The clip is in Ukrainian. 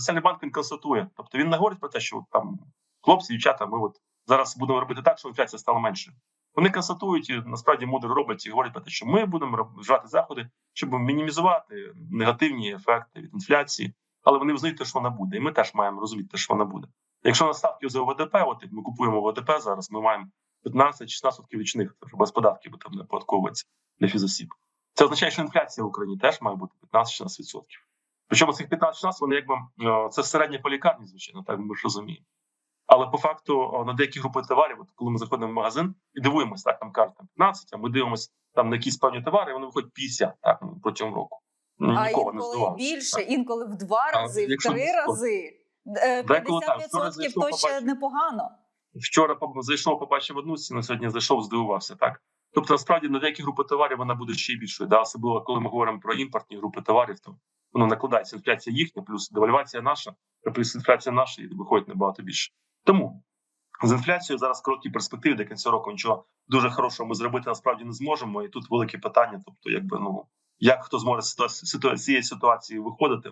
Національний банк він констатує. Тобто він не говорить про те, що там хлопці, дівчата, ми от зараз будемо робити так, щоб інфляція стала меншою. Вони констатують і насправді мудро роблять і говорять про те, що ми будемо вживати заходи, щоб мінімізувати негативні ефекти від інфляції, але вони визнають, те, що вона буде, і ми теж маємо розуміти, що вона буде. Якщо на ставки за ОВДП, от ми купуємо ОВДП зараз, ми маємо 15-16% річних без податків, бо там не податковується для фізосіб. Це означає, що інфляція в Україні теж має бути 15-16%. Причому цих 15-16 вони якби е, це середня по лікарні, звичайно, так ми ж розуміємо. Але по факту на деякі групи товарів, от коли ми заходимо в магазин і дивуємося, так там кажуть 15, а ми дивимося там на якісь певні товари, вони виходять 50 так ну, протягом року. Ну, А Нікого не інколи здивувалося. більше, інколи в два А рази, в якщо три рази. Е, Деколи так. 50% зайшов, то ще непогано. Вчора зайшов, побачив одну ціну, сьогодні зайшов, здивувався. Так тобто, насправді на деякі групи товарів вона буде ще більшою. Да? Особливо коли ми говоримо про імпортні групи товарів, то воно накладається інфляція їхня, плюс девальвація наша, плюс інфляція наша, і виходить набагато більше. Тому з інфляцією зараз короткі перспективи до кінця року нічого дуже хорошого ми зробити насправді не зможемо. І тут велике питання. Тобто, якби ну як хто зможе з цієї ситуації виходити,